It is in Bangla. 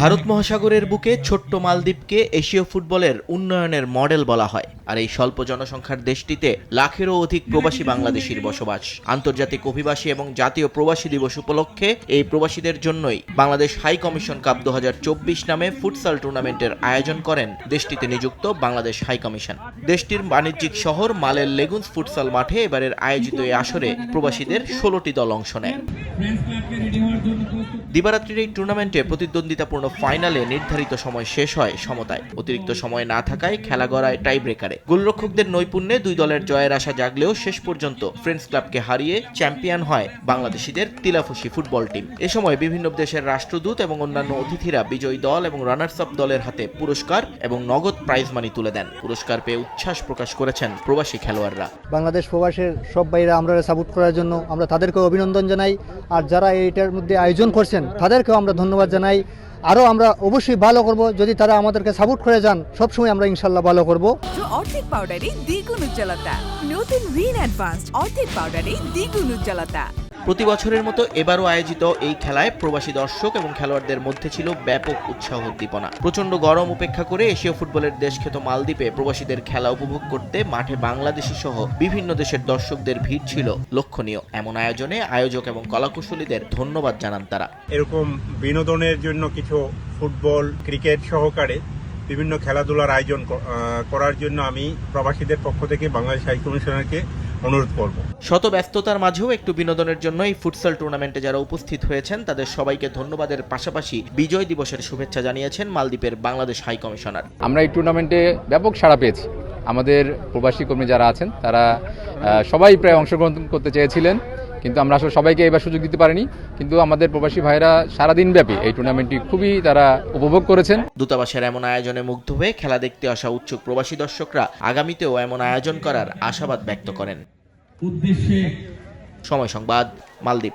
ভারত মহাসাগরের বুকে ছোট্ট মালদ্বীপকে এশীয় ফুটবলের উন্নয়নের মডেল বলা হয়, আর এই স্বল্প জনসংখ্যার দেশটিতে লাখেরও অধিক প্রবাসী বাংলাদেশির বসবাস। আন্তর্জাতিক অভিবাসী এবং জাতীয় প্রবাসী দিবস উপলক্ষে এই প্রবাসীদের জন্যই বাংলাদেশ হাই কমিশন কাপ দু হাজার চব্বিশ নামে ফুটসাল টুর্নামেন্টের আয়োজন করেন দেশটিতে নিযুক্ত বাংলাদেশ হাই কমিশন। দেশটির বাণিজ্যিক শহর মালের লেগুন্স ফুটসাল মাঠে এবারের আয়োজিত এই আসরে প্রবাসীদের ষোলোটি দল অংশ নেয়। দিবারাত্রির এই টুর্নামেন্টে প্রতিদ্বন্দ্বিতাপূর্ণ ফাইনালে নির্ধারিত সময় শেষ হয় সমতায়। অতিরিক্ত সময় না থাকায় খেলা গড়ায় টাই ব্রেকারে গোলরক্ষকদের নৈপুণ্যে দুই দলের জয়ের আশা জাগলেও শেষ পর্যন্ত ফ্রেন্ডস ক্লাবকে হারিয়ে চ্যাম্পিয়ন হয় বাংলাদেশিদের তিলাফুসি ফুটবল টিম। এ সময় বিভিন্ন দেশের রাষ্ট্রদূত এবং অন্যান্য অতিথিরা বিজয়ী দল এবং রানার্স আপ দলের হাতে পুরস্কার এবং নগদ প্রাইজ মানি তুলে দেন। পুরস্কার পেয়ে উচ্ছ্বাস প্রকাশ করেছেন প্রবাসী খেলোয়াড়রা। বাংলাদেশ প্রবাসের সব বাইরে আমরা সাপোর্ট করার জন্য আমরা তাদেরকেও অভিনন্দন জানাই। আর যারা এইটার মধ্যে আয়োজন করছেন তাদেরকেও আমরা ধন্যবাদ জানাই। আরও আমরা অবশ্যই ভালো করব। যদি তারা আমাদেরকে সাপোর্ট করে যান, সবসময় আমরা ইনশাল্লাহ ভালো করব। অর্ধেক পাউডারে দ্বিগুণ উজ্জ্বলতা। নতুন রিন অ্যাডভান্সড অর্ধেক পাউডারে দ্বিগুণ উজ্জ্বলতা। প্রতি বছরের মতো এবারও আয়োজিত এই খেলায় প্রবাসী দর্শক এবং খেলোয়াড়দের মধ্যে ছিল ব্যাপক উৎসাহ উদ্দীপনা। প্রচণ্ড গরম উপেক্ষা করে এশীয় ফুটবলের দেশখ্যাত মালদ্বীপে প্রবাসীদের খেলা উপভোগ করতে মাঠে বাংলাদেশি সহ বিভিন্ন দেশের দর্শকদের ভিড় ছিল লক্ষণীয়। এমন আয়োজনে আয়োজক এবং কলাকুশলীদের ধন্যবাদ জানান তারা। এরকম বিনোদনের জন্য কিছু ফুটবল, ক্রিকেট সহকারে বিভিন্ন খেলাধুলার আয়োজন করার জন্য আমি প্রবাসীদের পক্ষ থেকে বাংলাদেশ হাই কমিশনারকে অনুরোধ করব। শত ব্যস্ততার মাঝেও একটু বিনোদনের জন্য এই ফুটসল টুর্নামেন্টে যারা উপস্থিত হয়েছেন তাদের সবাইকে ধন্যবাদের পাশাপাশি বিজয় দিবসের শুভেচ্ছা জানিয়েছেন মালদ্বীপের বাংলাদেশ হাই কমিশনার। আমরা এই টুর্নামেন্টে ব্যাপক সাড়া পেয়েছি। আমাদের প্রবাসী কর্মী যারা আছেন তারা আহ, সবাই প্রায় অংশগ্রহণ করতে চেয়েছিলেন। কিন্তু আমরা আসলে সবাইকে এবার সুযোগ দিতে পারিনি কিন্তু আমাদের প্রবাসী ভাইরা সারাদিন ব্যাপী এই টুর্নামেন্টটি খুবই তারা উপভোগ করেছেন। দূতাবাসের এমন আয়োজনে মুগ্ধ হয়ে খেলা দেখতে আসা উৎসুক প্রবাসী দর্শকরা আগামীতেও এমন আয়োজন করার আশাবাদ ব্যক্ত করেন। উদ্দেশ্যে সময় সংবাদ মালদ্বীপ।